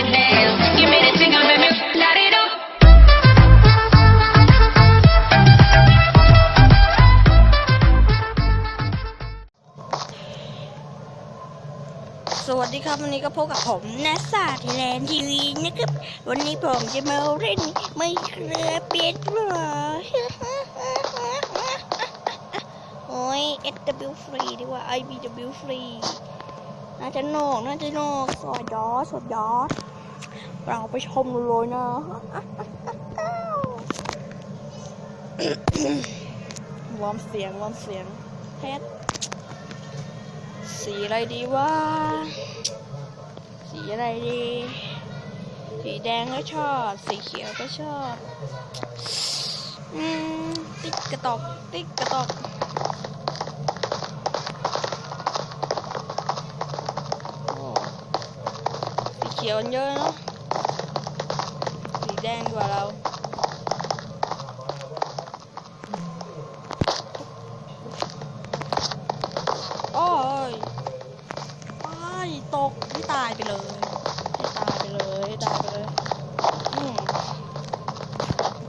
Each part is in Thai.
สวัสดีครับวันนี้ก็พบกับผมนัสซาทยแลนทีวีนะครับวันนี้ผมจะมาเล่นไม่เคลือเปียดหรอโอ้ย SW ฟรีดีกว่า IBW ฟรีน่าจะโหนกน่าจะโหนกสอดยอสอดยอ เราไปชมเลยนะวอร์มเสียงวอร์มเสียงแพทสีอะไรดีวะสีอะไรดี สีแดงก็ชอบ สีเขียวก็ชอบอืมติ๊กกระตอกติ๊กกระตอกสีเขียวเยอะเนอะ แดงกว่าเรา โอ้ยไปตกให้ตายไปเลยให้ตายไปเลยให้ตายไปเลยอืม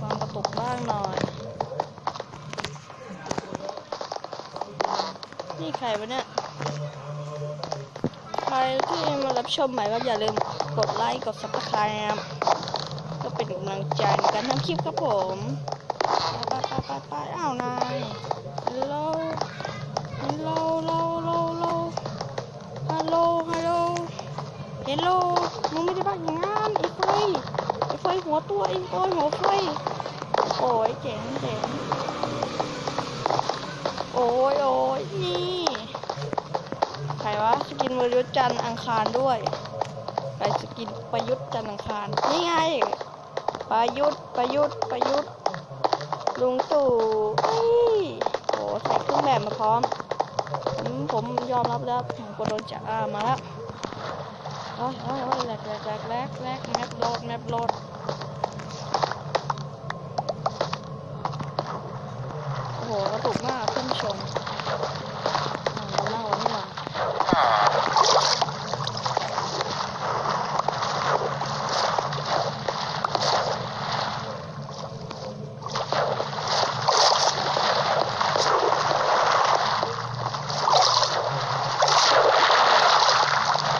วางกระตุกบ้างหน่อย นี่ใครวะเนี่ยใครที่มารับชมใหม่ก็อย่าลืมกดไลค์ กด subscribe เป็นกำลังใจในการทำคลิปครับผมไปไปไปไปอ้าวนายฮัลโหลฮัลโหลฮัลโหลฮัลโหลฮัลโหลเฮลโลมึงไม่ได้บ้าอย่างงั้นไอ้ไฟไอ้ไฟหัวตัวไอ้โอ้ยหัวไฟโอ้ยเจ๋งเจ๋งโอ้ยโอ้ยนี่ใครวะสกินมือยุทธจันทร์อังคารด้วยใครสกินประยุทธ์จันทร์อังคารนี่ไง ประยุทธ์ประยุทธ์ประยุทธ์ลุงตู่เอ้โอ้ใส่เครื่องแบบมาพร้อม ผมผมยอมรับแล้วผมก็โดนจับอ่ามาแล้วโอ้ยโอ้ยเอ้ยแลกแหลกแหลกแหลกแหลกแมปโหลดแมปโหลดโอ้โหกระตุกมากท่านผู้ชมอ่าเราเล่านี่หว่า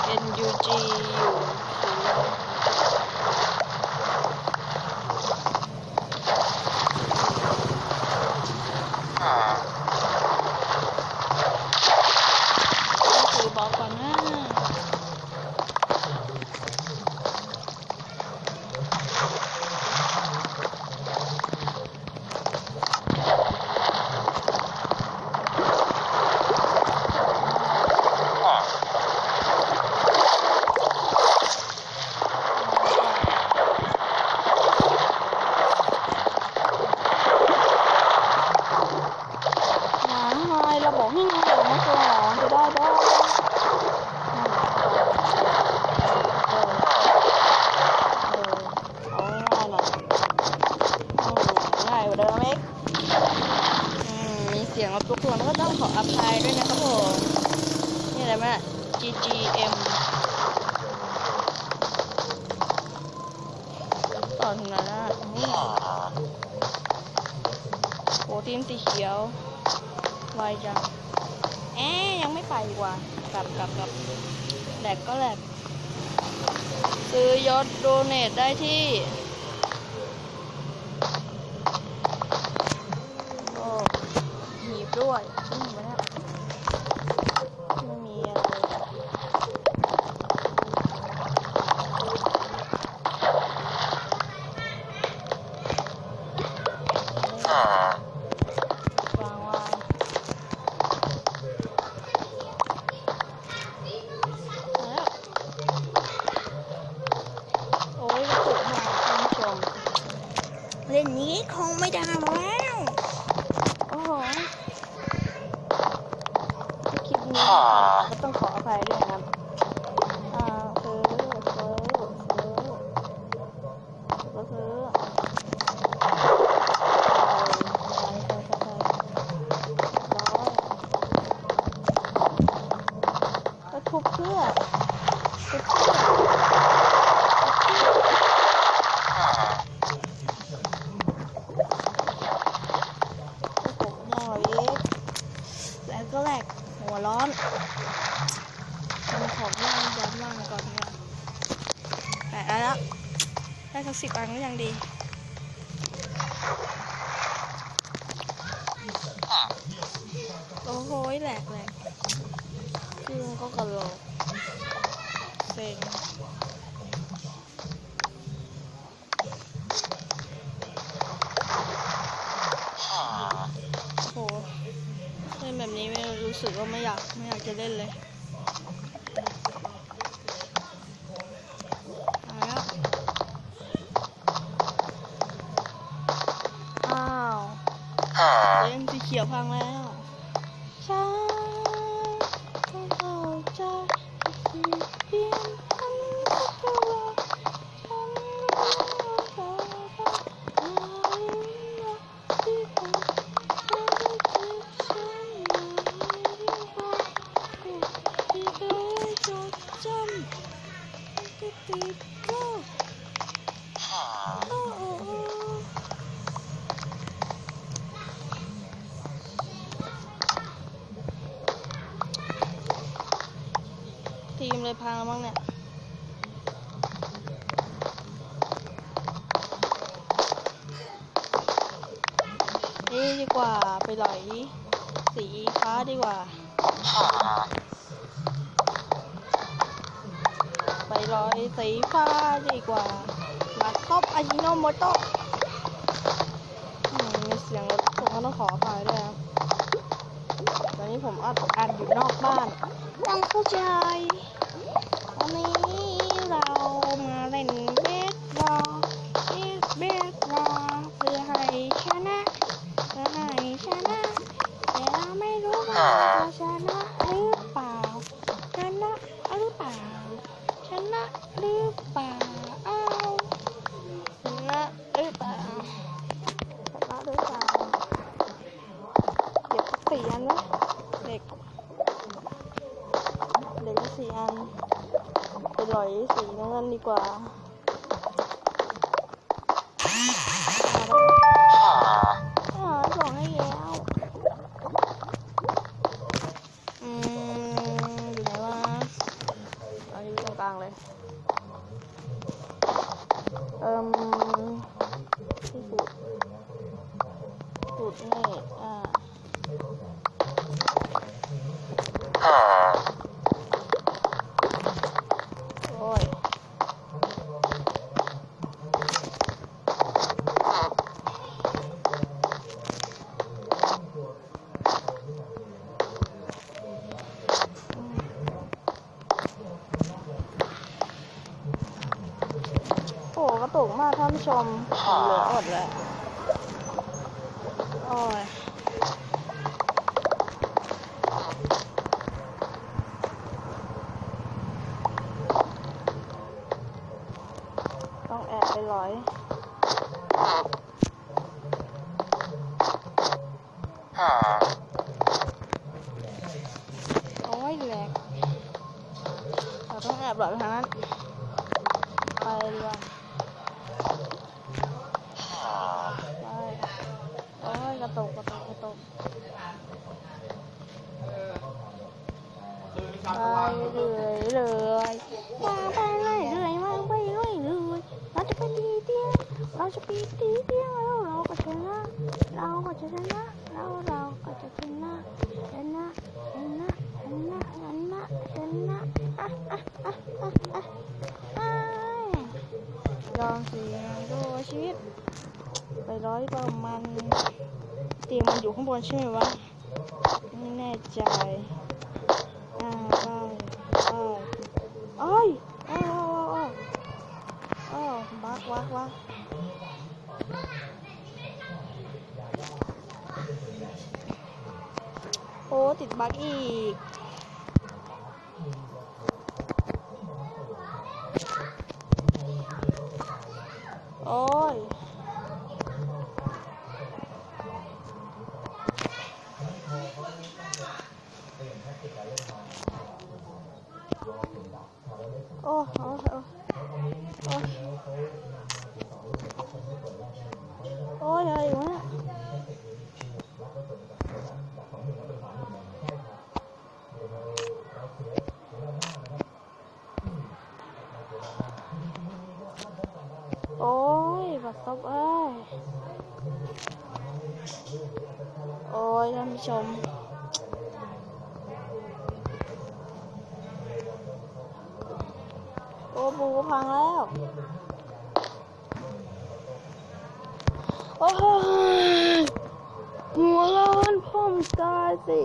เอ็นยูจีอยู่สีเหลืองต้องคือบอกก่อนนะ หาไงเราบอกให้นายออกมาก่อนจะได้ได้เออเออเอาง่ายๆหน่อยอืมง่ายกว่าเดิมเอ็กอืมมีเสียงรบกวนก็ต้องขออภัยด้วยนะครับผมนี่อะไรไหมน่ะ GGM ต่อถึงไหนแล้วน่ะนี่โปรตีนสีเขียวไวจังเอ๊ยังไม่ไปอีกว่ะกลับกลับกลับแหลกก็แหลกซื้อยอดโดเนทได้ที่โอ้หีบด้วยนี่มาเนี่ยไม่มีอะไรวางวางแล้วโอ้ยกระตุกมากท่านผู้ชม เล่นนี้คงไม่ได้แล้ว โอ้โหคลิปนี้ก็ต้องขออภัยด้วยนะครับ อ่าซื้อซื้อซื้อ ก็ซื้อใช่ใช่ใช่ใช่ร้อยก็ทุบเพื่อทุบเพื่อ สักสิบอันก็ยังดีโอ้โหแหลกแหลกคือมันก็กระโหลกเซ็งโอ้โหเล่นแบบนี้ไม่รู้สึกว่าไม่อยากไม่อยากจะเล่นเลย เขียวพังแล้ว กว่า ไปหลอยสีฟ้าดีกว่า ไปหลอยสีฟ้าดีกว่า มาครอบอายิโนโมโตะมีเสียงรถผมก็ต้องขออภัยด้วยครับตอนนี้ผมอัดอัดอยู่นอกบ้านต้องเข้าใจ ไปหลอยสีน้ำเงินดีกว่าอ่าบอกให้แล้วอืมอยู่ไหนวะอันนี้ตรงกลางเลยเอิ่มที่สุดสุดนี่อ่า โอ้ย โอ้กระตุกมาก ท่านผู้ชมเหลืออดเลยโอ้ยต้องแอบไปร้อยโอ้ยแหลกเราต้องแอบหลอยไปทางนั้น ไปดีกว่า ไปโอ้ยกระตุกกระตุกกระตุกไปเรื่อยเรื่อยมาไปเรื่อยเรื่อยม ร้อยประมาณเตียงมันอยู่ข้างบนใช่ไหมวะ ไม่แน่ใจ อ่าไปไปเอ้ยอ้าวอ้าวอ้าวอ้าวบักวักวักโอ้ ติดบักอีก โอ้ย โอ้โอ้โอ้โอ้โอ้ยอะไรอยู่เนี่ยโอ้ บัดซบเอ้ย โอ้ยท่านผู้ชม โอ้ปูพังแล้ว โอ้ยหัวร้อนพ่อมตายสิ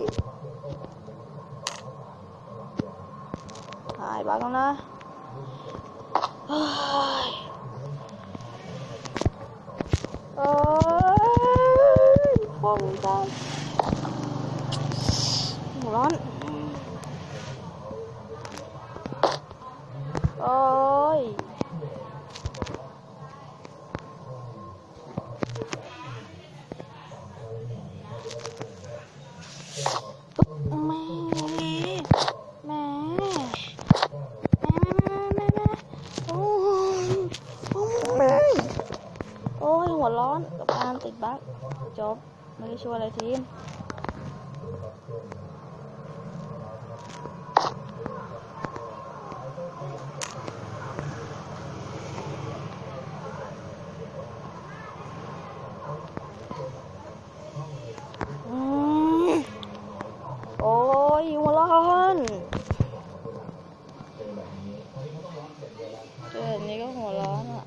หายบ้างแล้วนะโอ้ยพ่อมตายหัวร้อน ยหัวร้อนกับการติดบั๊กจบ ไม่ได้ช่วยอะไรทีม อืมโอ้ยหัวร้อนเจอแบบนี้ก็หัวร้อนอะ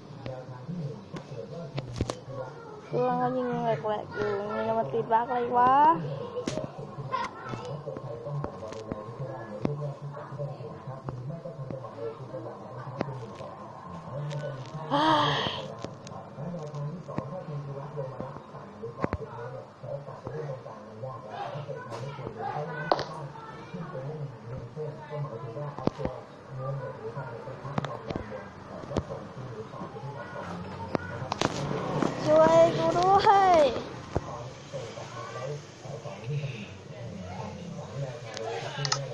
เครื่องยิงแหลกๆอยู่มันมาติดบั๊กอะไรวะเฮ้ยช่วยกูด้วย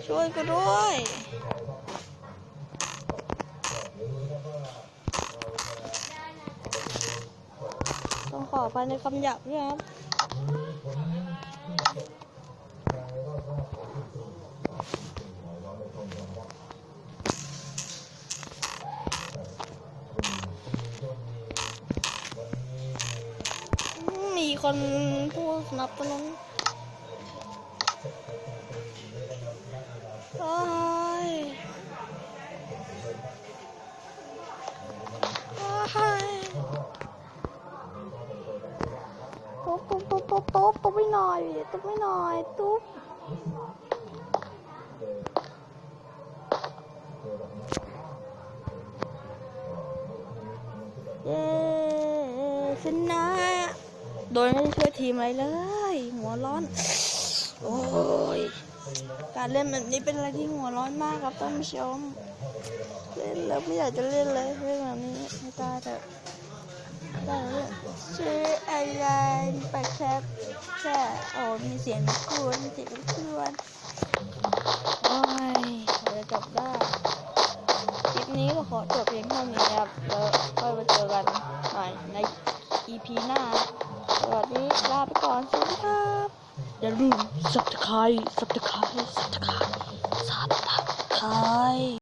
ช่วย กูด้วย ต้องขอไปในคำหยาบด้วยครับมีคนผู้สนับสนุน ตุ๊บตุ๊บตุ๊บตุ๊บไม่หน่อยตุ๊บไม่หน่อยตุ๊บเย้ชนะ โดยไม่ได้ช่วยทีมอะไรเลย หัวร้อน โอ้ย การเล่นแบบนี้เป็นอะไรที่หัวร้อนมากครับท่านผู้ชม เล่นแล้วไม่อยากจะเล่นเลยเรื่องแบบนี้ไม่ตายเถอะได้แล้ว ชื่ออะไรปแคปแค่โอ้มีเสียงครวนเสียงครวนโอ้ยเราจะจบได้คลิปนี้ก็ขอจบเพียงเท่านี้ครับแล้วค่อยมาเจอกันใหม่ใน EP หน้า สวัสดีลาไปก่อนสวัสดีครับอย่าลืม subscribe subscribe subscribe subscribe